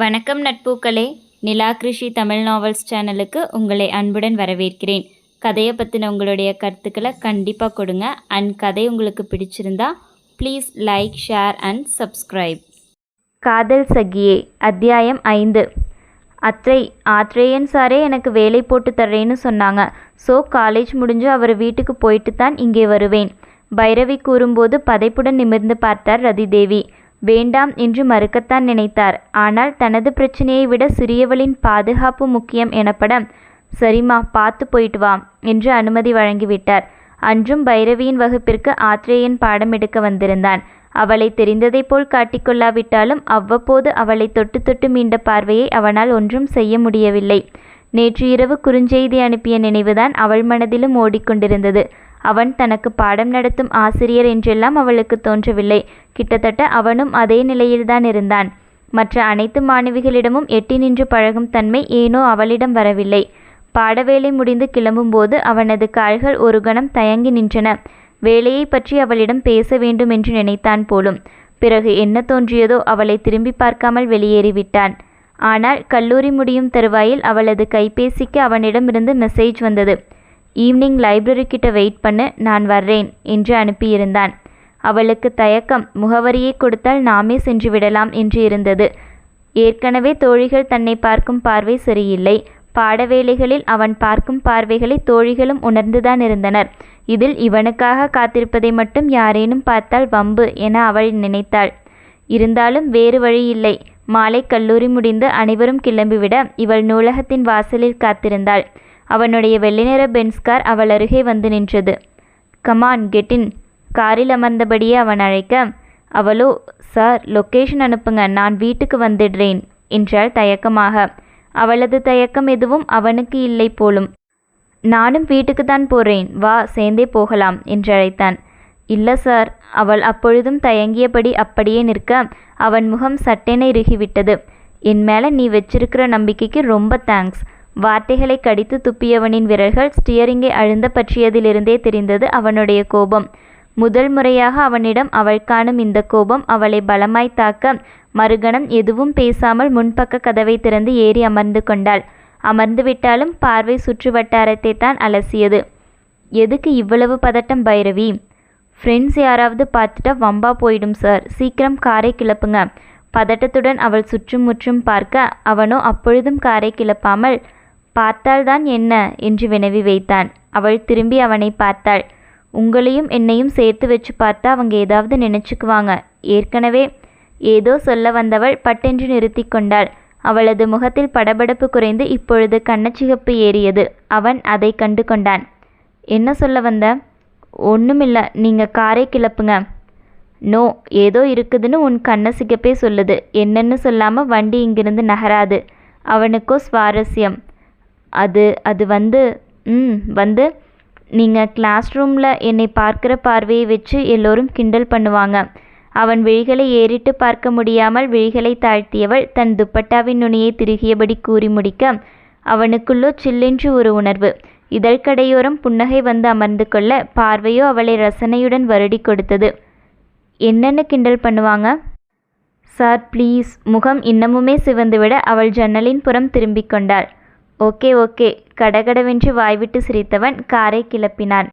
வணக்கம் நட்பூக்களே. நிலா கிருஷி தமிழ் நாவல்ஸ் சேனலுக்கு உங்களை அன்புடன் வரவேற்கிறேன். கதையை பற்றின உங்களுடைய கருத்துக்களை கண்டிப்பாக கொடுங்க. அண்ட் கதை உங்களுக்கு பிடிச்சிருந்தா please like share and subscribe Kaadhal Sakiye அத்தியாயம் ஐந்து. அத்தை ஆத்ரேயன் சாரே எனக்கு வேலை போட்டு தர்றேன்னு சொன்னாங்க. ஸோ காலேஜ் முடிஞ்சு அவர் வீட்டுக்கு போயிட்டு தான் இங்கே வருவேன். பைரவி கூறும்போது பதைப்புடன் நிமிர்ந்து பார்த்தார் ரதிதேவி. வேண்டாம் என்று மறுக்கத்தான் நினைத்தார். ஆனால் தனது பிரச்சனையை விட சிறியவளின் பாதுகாப்பு முக்கியம் எனப்பட சரிம்மா பார்த்து போயிட்டு வா என்று அனுமதி வழங்கிவிட்டார். அன்றும் பைரவியின் வகுப்பிற்கு ஆத்ரேயன் பாடம் எடுக்க வந்திருந்தான். அவளை தெரிந்ததை போல் காட்டிக்கொள்ளாவிட்டாலும் அவ்வப்போது அவளை தொட்டு தொட்டு மீண்ட பார்வையை அவனால் ஒன்றும் செய்ய முடியவில்லை. நேற்று இரவு குறுஞ்செய்தி அனுப்பிய நினைவுதான் அவள் மனதிலும் ஓடிக்கொண்டிருந்தது. அவன் தனக்கு பாடம் நடத்தும் ஆசிரியர் என்றெல்லாம் அவளுக்கு தோன்றவில்லை. கிட்டத்தட்ட அவனும் அதே நிலையில்தான் இருந்தான். மற்ற அனைத்து மாணவிகளிடமும் எட்டி நின்று பழகும் தன்மை ஏனோ அவளிடம் வரவில்லை. பாடவேளை முடிந்து கிளம்பும்போது அவனது கால்கள் ஒரு கணம் தயங்கி நின்றன. வேலையை பற்றி அவளிடம் பேச வேண்டும் என்று நினைத்தான் போலும். பிறகு என்ன தோன்றியதோ அவளை திரும்பி பார்க்காமல் வெளியேறிவிட்டான். ஆனால் கல்லூரி முடியும் தருவாயில் அவளது கைபேசிக்கு அவனிடமிருந்து மெசேஜ் வந்தது. ஈவினிங் லைப்ரரி கிட்ட வெயிட் பண்ணு நான் வர்றேன் என்று அனுப்பியிருந்தான். அவளுக்கு தயக்கம் முகவரியை கொடுத்தால் நாமே சென்று விடலாம் என்று இருந்தது. ஏற்கனவே தோழிகள் தன்னை பார்க்கும் பார்வை சரியில்லை. பாடவேளைகளில் அவன் பார்க்கும் பார்வைகளை தோழிகளும் உணர்ந்துதான் இருந்தனர். இதில் இவனுக்காக காத்திருப்பதை மட்டும் யாரேனும் பார்த்தால் வம்பு என அவள் நினைத்தாள். இருந்தாலும் வேறு வழியில்லை மாலை கல்லூரி முடிந்து அனைவரும் கிளம்பிவிட இவள் நூலகத்தின் வாசலில் காத்திருந்தாள். அவனுடைய வெள்ளிநிற பென்ஸ் கார் அவள் அருகே வந்து நின்றது. கமான் கெட்டின் காரில் அமர்ந்தபடியே அவன் அழைக்க அவளோ சார் லொக்கேஷன் அனுப்புங்க நான் வீட்டுக்கு வந்துடுறேன் என்றாள் தயக்கமாக. அவளது தயக்கம் எதுவும் அவனுக்கு இல்லை போலும். நானும் வீட்டுக்கு தான் போறேன் வா சேர்ந்தே போகலாம் என்று அழைத்தான். இல்ல சார். அவள் அப்பொழுதும் தயங்கியபடி அப்படியே நிற்க அவன் முகம் சட்டென இறுகிவிட்டது. என் மேலே நீ வச்சிருக்கிற நம்பிக்கைக்கு ரொம்ப தேங்க்ஸ் வார்த்தைகளை கடித்து துப்பியவனின் விரல்கள் ஸ்டியரிங்கை அழுந்த பற்றியதிலிருந்தே தெரிந்தது அவனுடைய கோபம். முதல் முறையாக அவனிடம் அவள் காணும் இந்த கோபம் அவளை பலமாய் தாக்க மறுகணம் எதுவும் பேசாமல் முன்பக்க கதவை திறந்து ஏறி அமர்ந்து கொண்டாள். அமர்ந்து விட்டாலும் பார்வை சுற்று வட்டாரத்தை தான் அலசியது. எதுக்கு இவ்வளவு பதட்டம் பைரவி? ஃப்ரெண்ட்ஸ் யாராவது பார்த்துட்டா வம்பா போயிடும் சார் சீக்கிரம் காரை கிளப்புங்க. பதட்டத்துடன் அவள் சுற்றும் முற்றும் பார்க்க அவனோ அப்பொழுதும் காரை கிளப்பாமல் பார்த்தால்தான் என்ன? என்று வினவி வைத்தான். அவள் திரும்பி அவனை பார்த்தாள். உங்களையும் என்னையும் சேர்த்து வச்சு பார்த்தா அவங்க ஏதாவது நினைச்சுக்குவாங்க. ஏற்கனவே ஏதோ சொல்ல வந்தவள் பட்டென்று நிறுத்தி கொண்டாள். அவளது முகத்தில் படபடப்பு குறைந்து இப்பொழுது கண்ணச்சிகப்பு ஏறியது. அவன் அதை கண்டு கொண்டான். என்ன சொல்ல வந்த? ஒன்றுமில்ல நீங்கள் காரை கிளப்புங்க. நோ ஏதோ இருக்குதுன்னு உன் கண்ண சிகப்பே சொல்லுது. என்னன்னு சொல்லாமல் வண்டி இங்கிருந்து நகராது. அவனுக்கோ சுவாரஸ்யம். அது அது வந்து ம் வந்து நீங்கள் கிளாஸ் ரூமில் என்னை பார்க்குற பார்வையை வச்சு எல்லோரும் கிண்டல் பண்ணுவாங்க. அவன் விழிகளை ஏறிட்டு பார்க்க முடியாமல் விழிகளை தாழ்த்தியவள் தன் துப்பட்டாவின் நுனியை திருகியபடி கூறி முடிக்க அவனுக்குள்ளோ சில்லென்று ஒரு உணர்வு. இதழ்கடையோரம் புன்னகை வந்து அமர்ந்து கொள்ள பார்வையோ அவளை ரசனையுடன் வருடி கொடுத்தது. என்னென்ன கிண்டல் பண்ணுவாங்க? சார் ப்ளீஸ் முகம் இன்னமுமே சிவந்துவிட அவள் ஜன்னலின் புறம் திரும்பிக் கொண்டாள். Okay okay. கடகடவென்று வாய்விட்டு சிரித்தவன் காரை கிளப்பினான்.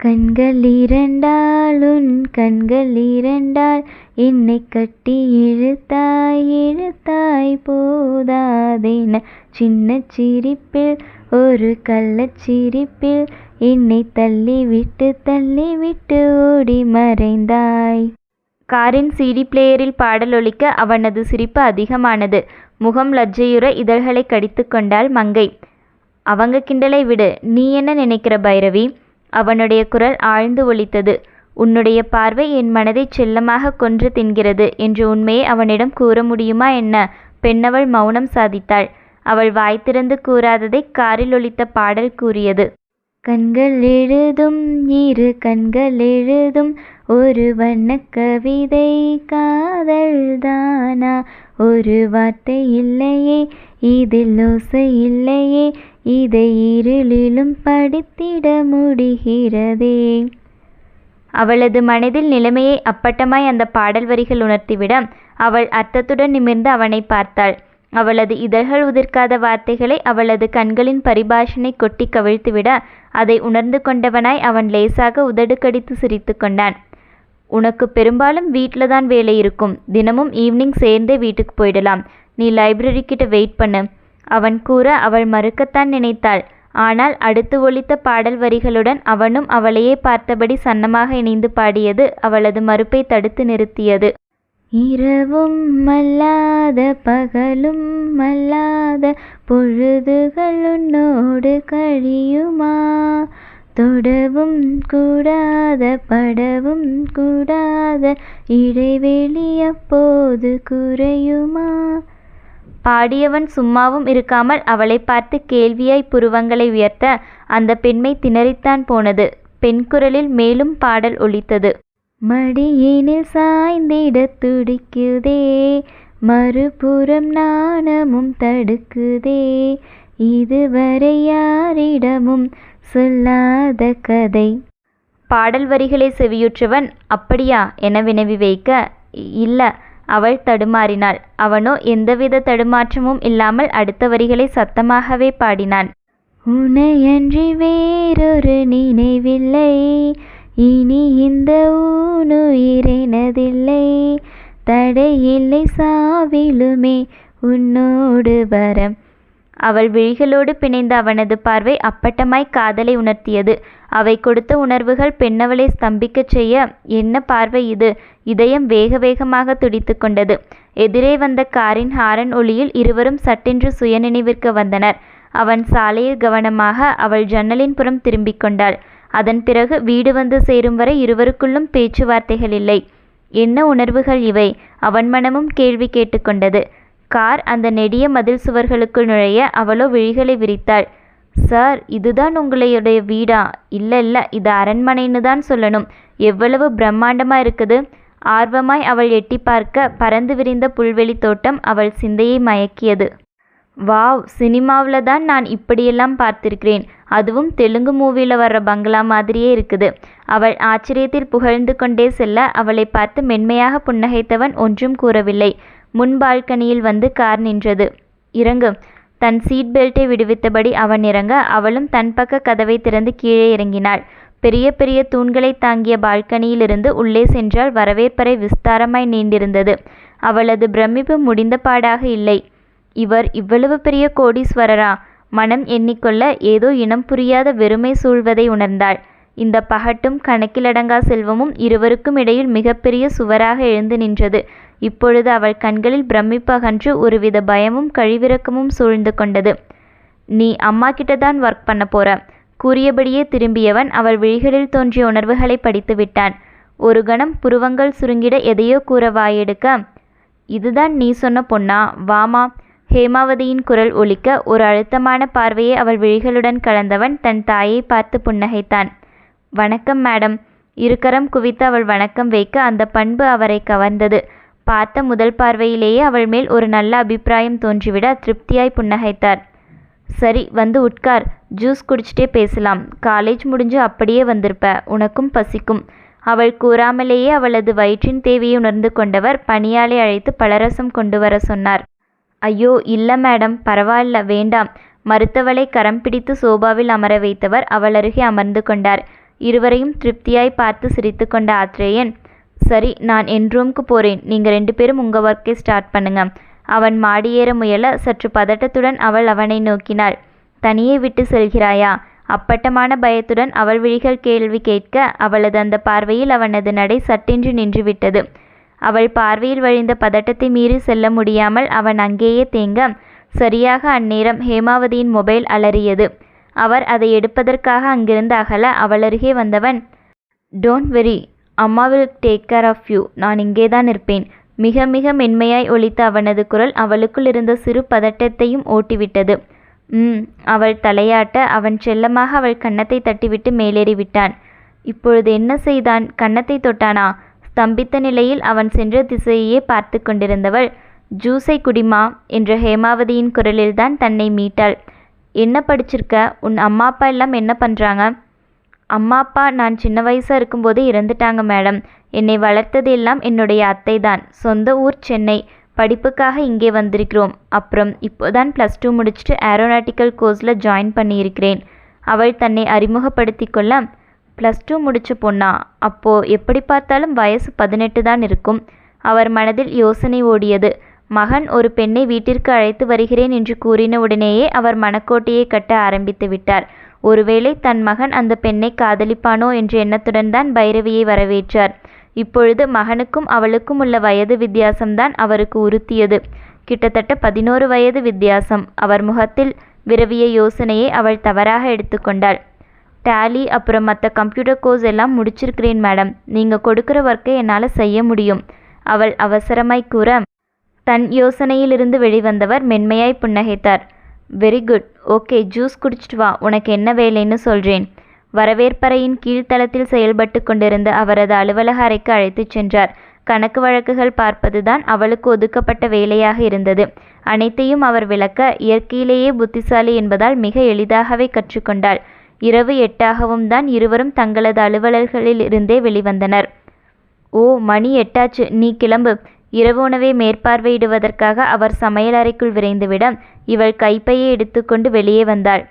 கண்கள் இரண்டாளுன் உன் கண்கள் இரண்டாள் என்னை கட்டி இழுத்தாய் இழுத்தாய் போதாதேன. சின்ன சிரிப்பில் ஒரு கள்ளச் சிரிப்பில் என்னை தள்ளி தள்ளிவிட்டு ஓடி மறைந்தாய். காரின் சிடி பிளேயரில் பாடல் ஒலிக்க அவனது சிரிப்பு அதிகமானது. முகம் லஜ்ஜையுற இதழ்களை கடித்து கொண்டாள் மங்கை. அவங்க கிண்டலை விடு நீ என்ன நினைக்கிற பைரவி அவனுடைய குரல் ஆழ்ந்து ஒலித்தது. உன்னுடைய பார்வை என் மனதை செல்லமாக கொன்று தின்கிறது என்ற உண்மையை அவனிடம் கூற முடியுமா என்ன? பெண்ணவள் மௌனம் சாதித்தாள். அவள் வாய் திறந்து கூறாததை காரில் ஒலித்த பாடல் கூறியது. கண்கள் எழுதும் இரு கண்கள் எழுதும். ஒரு வண்ண கவிதை காதல் தானா? ஒரு வார்த்தை இல்லையே இதில் ஓசை இல்லையே. இதை இருளிலும் படித்திட முடிகிறதே. அவளது மனதில் நிலைமையை அப்பட்டமாய் அந்த பாடல் வரிகள் உணர்த்திவிட அவள் அர்த்தத்துடன் நிமிர்ந்து அவனை பார்த்தாள். அவளது இதழ்கள் உதிர்க்காத வார்த்தைகளை அவளது கண்களின் பரிபாஷனை கொட்டி கவிழ்த்துவிட அதை உணர்ந்து கொண்டவனாய் அவன் லேசாக உதடு கடித்து சிரித்து கொண்டான். உனக்கு பெரும்பாலும் வீட்டில் தான் வேலை இருக்கும். தினமும் ஈவினிங் சேர்ந்தே வீட்டுக்கு போயிடலாம். நீ லைப்ரரி கிட்ட வெயிட் பண்ணு அவன் கூற அவள் மறுக்கத்தான் நினைத்தாள். ஆனால் அடுத்து ஒழித்த பாடல் வரிகளுடன் அவனும் அவளையே பார்த்தபடி சன்னமாக இணைந்து பாடியது அவளது மறுப்பை தடுத்து நிறுத்தியது. இரவும் மல்லாத பகலும் மல்லாத பொழுதுகள் உன்னோடு கழியுமா? தொடவும் கூடாத படவும் கூடாத இடைவெளி அப்போது குறையுமா? பாடியவன் சும்மாவும் இருக்காமல் அவளை பார்த்து கேள்வியாய் புருவங்களை உயர்த்த அந்த பெண்மை திணறித்தான் போனது. பெண்குரலில் மேலும் பாடல் ஒலித்தது. மடியினில் சாய்ந்திட துடிக்குதே. மறுபுறம் நாணமும் தடுக்குதே. இதுவரை யாரிடமும் சொல்லாத கதை. பாடல் வரிகளை செவியுற்றவன் அப்படியா என வினவி வைக்க இல்ல அவள் தடுமாறினாள். அவனோ எந்தவித தடுமாற்றமும் இல்லாமல் அடுத்த வரிகளை சத்தமாகவே பாடினான். உனையன்றி வேறொரு நினைவில்லை. இனி இந்த ஊனுயிரெனதில்லை. தடையில்லை சாவிலுமே உன்னோடு வர அவள் விழிகளோடு பிணைந்த அவனது பார்வை அப்பட்டமாய் காதலை உணர்த்தியது. அவை கொடுத்த உணர்வுகள் பெண்ணவளை ஸ்தம்பிக்கச் செய்ய என்ன பார்வை இது? இதயம் வேக வேகமாக துடித்து கொண்டது. எதிரே வந்த காரின் ஹாரன் ஒளியில் இருவரும் சட்டென்று சுயநினைவிற்கு வந்தனர். அவன் சாலையில் கவனமாக அவள் ஜன்னலின் புறம் திரும்பிக் கொண்டாள். அதன் பிறகு வீடு வந்து சேரும் வரை இருவருக்குள்ளும் பேச்சுவார்த்தைகள் இல்லை. என்ன உணர்வுகள் இவை? அவன் மனமும் கேள்வி கேட்டுக்கொண்டது. கார் அந்த நெடிய மதில் சுவர்களுக்குள் நுழைய அவளோ விழிகளை விரித்தாள். சார் இதுதான் உங்களுடைய வீடா? இல்லை இல்லை இது அரண்மனைன்னு தான் சொல்லணும். எவ்வளவு பிரம்மாண்டமா இருக்குது? ஆர்வமாய் அவள் எட்டி பார்க்க பறந்து விரிந்த புல்வெளி தோட்டம் அவள் சிந்தையை மயக்கியது. வாவ் சினிமாவில் தான் நான் இப்படியெல்லாம் பார்த்திருக்கிறேன். அதுவும் தெலுங்கு மூவியில் வர்ற பங்களா மாதிரியே இருக்குது. அவள் ஆச்சரியத்தில் புகழ்ந்து கொண்டே செல்ல அவளை பார்த்து மென்மையாக புன்னகைத்தவன் ஒன்றும் கூறவில்லை. முன் பால்கனியில் வந்து கார் நின்றது. இறங்கு. தன் சீட் பெல்ட்டை விடுவித்தபடி அவன் இறங்க அவளும் தன் பக்க கதவை திறந்து கீழே இறங்கினாள். பெரிய பெரிய தூண்களை தாங்கிய பால்கனியிலிருந்து உள்ளே சென்றால் வரவேற்பறை விஸ்தாரமாய் நீண்டிருந்தது. அவளது பிரமிப்பு முடிந்த பாடாக இல்லை. இவர் இவ்வளவு பெரிய கோடீஸ்வரரா? மனம் எண்ணிக்கொள்ள ஏதோ இனம் புரியாத வெறுமை சூழ்வதை உணர்ந்தாள். இந்த பகட்டும் கணக்கிலடங்கா செல்வமும் இருவருக்கும் இடையில் மிகப்பெரிய சுவராக எழுந்து நின்றது. இப்பொழுது அவள் கண்களில் பிரமிப்பகன்று ஒருவித பயமும் கழிவிறக்கமும் சூழ்ந்து கொண்டது. நீ அம்மா கிட்ட தான் ஒர்க் பண்ண போற? கூறியபடியே திரும்பியவன் அவள் விழிகளில் தோன்றிய உணர்வுகளை படித்து விட்டான். ஒரு கணம் புருவங்கள் சுருங்கிட எதையோ கூற வாயெடுக்க. இதுதான் நீ சொன்ன பொண்ணா? வாமா. ஹேமாவதியின் குரல் ஒலிக்க ஒரு அழுத்தமான பார்வையை அவள் விழிகளுடன் கலந்தவன் தன் தாயை பார்த்து புன்னகைத்தான். வணக்கம் மேடம். இருக்கரம் குவித்து அவள் வணக்கம் வைக்க அந்த பண்பு அவரை கவர்ந்தது. பார்த்த முதல் பார்வையிலேயே அவள் மேல் ஒரு நல்ல அபிப்பிராயம் தோன்றிவிட திருப்தியாய் புன்னகைத்தார். சரி வந்து உட்கார். ஜூஸ் குடிச்சிட்டே பேசலாம். காலேஜ் முடிஞ்சு அப்படியே வந்திருப்ப. உனக்கும் பசிக்கும். அவள் கூறாமலேயே அவளது வயிற்றின் தேவையை உணர்ந்து கொண்டவர் பணியாளை அழைத்து பலரசம் கொண்டு வர சொன்னார். ஐயோ இல்லை மேடம் பரவாயில்ல வேண்டாம். மறுத்தவளை கரம் பிடித்து சோபாவில் அமர வைத்தவர் அவள் அருகே அமர்ந்து கொண்டார். இருவரையும் திருப்தியாய் பார்த்து சிரித்து கொண்ட ஆத்ரேயன் சரி நான் என் ரூம்க்கு போகிறேன் நீங்கள் ரெண்டு பேரும் உங்கள் ஒர்க்கை ஸ்டார்ட் பண்ணுங்க அவன் மாடியேற முயல சற்று பதட்டத்துடன் அவள் அவனை நோக்கினாள். தனியே விட்டு செல்கிறாயா அப்பட்டமான பயத்துடன் அவள் விழிகள் கேள்வி கேட்க அவளது அந்த பார்வையில் அவனது நடை சட்டென்று நின்றுவிட்டது. அவள் பார்வையில் வழிந்த பதட்டத்தை மீறி செல்ல முடியாமல் அவன் அங்கேயே தேங்க சரியாக அந்நேரம் ஹேமாவதியின் மொபைல் அலறியது. அவர் அதை எடுப்பதற்காக அங்கிருந்து அகல அவளருகே வந்தவன் டோன்ட் வெரி அம்மா will take care of you நான் இங்கே தான் இருப்பேன். மிக மிக மென்மையாய் ஒழித்த அவனது குரல் அவளுக்குள் இருந்த சிறு பதட்டத்தையும் ஓட்டிவிட்டது. ம் அவள் தலையாட்ட அவன் செல்லமாக அவள் கன்னத்தை தட்டிவிட்டு மேலேறி விட்டான் இப்பொழுது என்ன செய்தான்? கன்னத்தை தொட்டானா? ஸ்தம்பித்த நிலையில் அவன் சென்ற திசையையே பார்த்து கொண்டிருந்தவள். ஜூஸை குடிமா என்ற ஹேமாவதியின் குரலில்தான் தன்னை மீட்டாள். என்ன படிச்சிருக்க? உன் அம்மா அப்பா எல்லாம் என்ன பண்ணுறாங்க அம்மா அப்பா நான் சின்ன வயசாக இருக்கும்போது இறந்துட்டாங்க மேடம். என்னை வளர்த்தது எல்லாம் என்னுடைய அத்தை தான் சொந்த ஊர் சென்னை. படிப்புக்காக இங்கே வந்திருக்கிறோம். அப்புறம் இப்போதான் ப்ளஸ் டூ முடிச்சுட்டு ஏரோநாட்டிக்கல் கோர்ஸில் ஜாயின் பண்ணியிருக்கிறேன். அவள் தன்னை அறிமுகப்படுத்தி கொள்ள ப்ளஸ் டூ முடிச்ச பொண்ணா அப்போ எப்படி பார்த்தாலும் வயசு பதினெட்டு தான் இருக்கும். அவர் மனதில் யோசனை ஓடியது. மகன் ஒரு பெண்ணை வீட்டிற்கு அழைத்து வருகிறேன் என்று கூறின உடனேயே அவர் மனக்கோட்டையை கட்ட ஆரம்பித்து விட்டார். ஒருவேளை தன் மகன் அந்த பெண்ணை காதலிப்பானோ என்ற எண்ணத்துடன் தான் பைரவியை வரவேற்றார். இப்பொழுது மகனுக்கும் அவளுக்கும் உள்ள வயது வித்தியாசம்தான் அவருக்கு உறுத்தியது. கிட்டத்தட்ட பதினோரு வயது வித்தியாசம். அவர் முகத்தில் விரவிய யோசனையை அவள் தவறாக எடுத்துக்கொண்டாள். டேலி அப்புறம் மற்ற கம்ப்யூட்டர் கோர்ஸ் எல்லாம் முடிச்சிருக்கிறேன் மேடம் நீங்கள் கொடுக்குற ஒர்க்கை என்னால் செய்ய முடியும். அவள் அவசரமாய் கூற தன் யோசனையிலிருந்து வெளிவந்தவர் மென்மையாய் புன்னகைத்தார். வெரி குட் ஓகே ஜூஸ் குடிச்சிட்டு வா. உனக்கு என்ன வேலைன்னு சொல்கிறேன் வரவேற்பறையின் கீழ்த்தளத்தில் செயல்பட்டு கொண்டிருந்த அவரது அலுவலக அறைக்கு அழைத்துச் சென்றார். கணக்கு வழக்குகள் பார்ப்பதுதான் அவளுக்கு ஒதுக்கப்பட்ட வேலையாக இருந்தது. அனைத்தையும் அவர் விளக்க இயற்கையிலேயே புத்திசாலி என்பதால் மிக எளிதாகவே கற்றுக்கொண்டாள். இரவு எட்டாகவும் தான் இருவரும் தங்களது அலுவலர்களில் இருந்தே வெளிவந்தனர். ஓ மணி எட்டாச்சு. நீ கிளம்பு. இரவு உணவை மேற்பார்வையிடுவதற்காக அவர் சமையலறைக்குள் விரைந்துவிட இவள் கைப்பையை எடுத்துக்கொண்டு வெளியே வந்தாள்.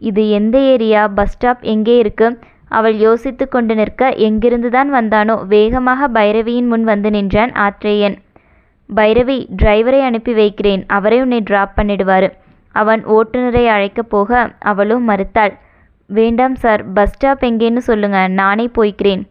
இது எந்த ஏரியா? பஸ் ஸ்டாப் எங்கே இருக்கு அவள் யோசித்து கொண்டு நிற்க எங்கிருந்துதான் வந்தானோ வேகமாக பைரவியின் முன் வந்து நின்றான் ஆத்ரேயன். பைரவி டிரைவரை அனுப்பி வைக்கிறேன். அவரை உன்னை டிராப் பண்ணிடுவாரு. அவன் ஓட்டுநரை அழைக்கப் போக அவளும் மறுத்தாள். வேண்டாம் சார் பஸ் ஸ்டாப் எங்கேன்னு சொல்லுங்க நானே போய்க்கிறேன்.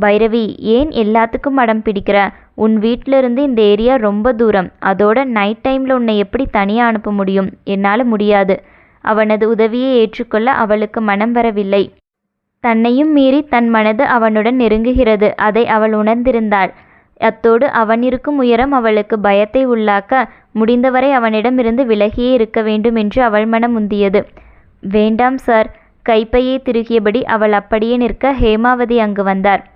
பைரவி ஏன் எல்லாத்துக்கும் மடம் பிடிக்கிற? உன் வீட்டிலிருந்து இந்த ஏரியா ரொம்ப தூரம். அதோட நைட் டைமில் உன்னை எப்படி தனியாக அனுப்ப முடியும்? என்னால் முடியாது. அவனது உதவியை ஏற்றுக்கொள்ள அவளுக்கு மனம் வரவில்லை. தன்னையும் மீறி தன் மனது அவனுடன் நெருங்குகிறது. அதை அவள் உணர்ந்திருந்தாள். அத்தோடு அவன் இருக்கும் உயரம் அவளுக்கு பயத்தை உள்ளாக்க முடிந்தவரை அவனிடமிருந்து விலகியே இருக்க வேண்டும் என்று அவள் மனம் உந்தியது. வேண்டாம் சார் கைப்பையை திருகியபடி அவள் அப்படியே நிற்க ஹேமாவதி அங்கு வந்தார்.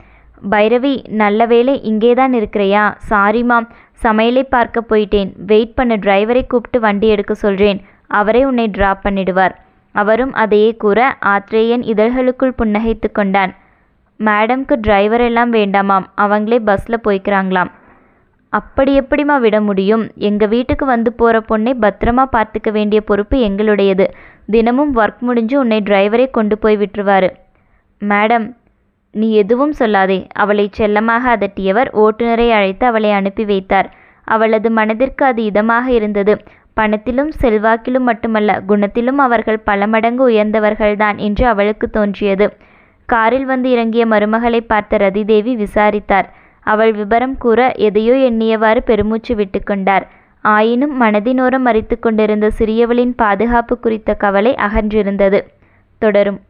பைரவி நல்ல வேளை இங்கேதான் இருக்கிறையா? சாரிம்மா சமையலை பார்க்க போயிட்டேன். வெயிட் பண்ண டிரைவரை கூப்பிட்டு வண்டி எடுக்க சொல்கிறேன் அவரே உன்னை டிராப் பண்ணிடுவார். அவரும் அதையே கூற ஆத்ரேயன் இதழ்களுக்குள் புன்னகைத்து கொண்டான். மேடம்க்கு டிரைவர் எல்லாம் வேண்டாமாம். அவங்களே பஸ்ஸில் போய்க்கிறாங்களாம். அப்படி எப்படிம்மா விட முடியும்? எங்கள் வீட்டுக்கு வந்து போகிற பொண்ணை பத்திரமா பார்த்துக்க வேண்டிய பொறுப்பு எங்களுடையது. தினமும் ஒர்க் முடிஞ்சு உன்னை டிரைவரே கொண்டு போய் விட்டுருவாரு. மேடம் நீ எதுவும் சொல்லாதே. அவளை செல்லமாக அதட்டியவர் ஓட்டுநரை அழைத்து அவளை அனுப்பி வைத்தார். அவளது மனதிற்கு அது இதமாக இருந்தது. பணத்திலும் செல்வாக்கிலும் மட்டுமல்ல குணத்திலும் அவர்கள் பல மடங்கு உயர்ந்தவர்கள்தான் என்று அவளுக்கு தோன்றியது. காரில் வந்து இறங்கிய மருமகளை பார்த்த ரதிதேவி விசாரித்தார். அவள் விபரம் கூற எதையோ எண்ணியவாறு பெருமூச்சு விட்டுக்கொண்டார். ஆயினும் மனதினோரம் மறித்து கொண்டிருந்த சிறியவளின் பாதுகாப்பு குறித்த கவலை அகன்றிருந்தது. தொடரும்.